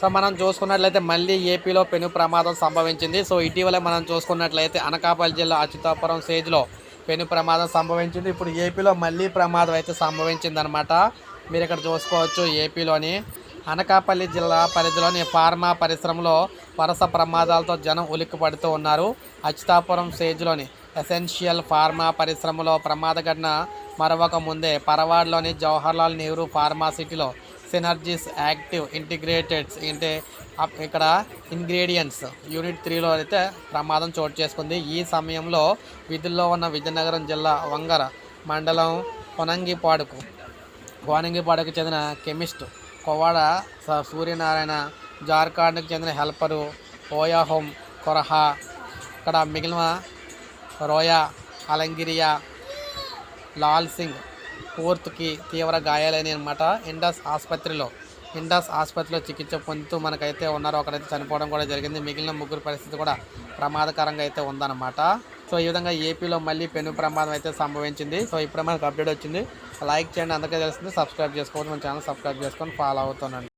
So మనం చూసుకున్నట్లయితే మళ్ళీ ఏపీలో పెను ప్రమాదం సంభవించింది. సో ఇటీవల మనం చూసుకున్నట్లయితే అనకాపల్లి జిల్లా అచ్యుతాపురం సేజ్లో పెను ప్రమాదం సంభవించింది. ఇప్పుడు ఏపీలో మళ్ళీ ప్రమాదం అయితే సంభవించింది అనమాట మీరు ఇక్కడ చూసుకోవచ్చు ఏపీలోని అనకాపల్లి జిల్లా పరిధిలోని ఫార్మా పరిశ్రమలో వరుస ప్రమాదాలతో జనం ఉలిక్కి పడుతూ ఉన్నారు. అచ్యుతాపురం సేజ్లోని ఎసెన్షియల్ ఫార్మా పరిశ్రమలో ప్రమాద ఘటన మరొక ముందే పరవాడలోని జవహర్లాల్ నెహ్రూ ఫార్మాసిటీలో సినర్జీస్ యాక్టివ్ ఇంటిగ్రేటెడ్స్ అంటే అప్- ఇక్కడ ఇంగ్రీడియంట్స్. యూనిట్ త్రీలో అయితే ప్రమాదం చోటు చేసుకుంది. ఈ సమయంలో విధుల్లో ఉన్న విజయనగరం జిల్లా వంగర మండలం కొనంగిపాడుకు కోనంగిపాడుకు చెందిన కెమిస్ట్ కొవాడ స- సూర్యనారాయణ జార్ఖండ్కి చెందిన హెల్పరు ఓయాహోమ్ కొరహా ఇక్కడ మిగిలిన రోయా అలంగిరియా లాల్ సింగ్ ఫోర్త్కి తీవ్ర గాయాలని అనమాట ఇండస్ ఆసుపత్రిలో ఇండస్ ఆసుపత్రిలో చికిత్స పొందుతూ మనకైతే ఉన్నారు. ఒకరైతే చనిపోవడం కూడా జరిగింది. మిగిలిన ముగ్గురు పరిస్థితి కూడా ప్రమాదకరంగా అయితే ఉందన్నమాట. సో ఈ విధంగా ఏపీలో మళ్ళీ పెను ప్రమాదం అయితే సంభవించింది. సో ఇప్పుడు మనకు అప్డేట్ వచ్చింది. లైక్ చేయండి అందరికీ తెలిసింది సబ్స్క్రైబ్ చేసుకోవద్దు. మన ఛానల్ సబ్స్క్రైబ్ చేసుకొని ఫాలో అవుతానండి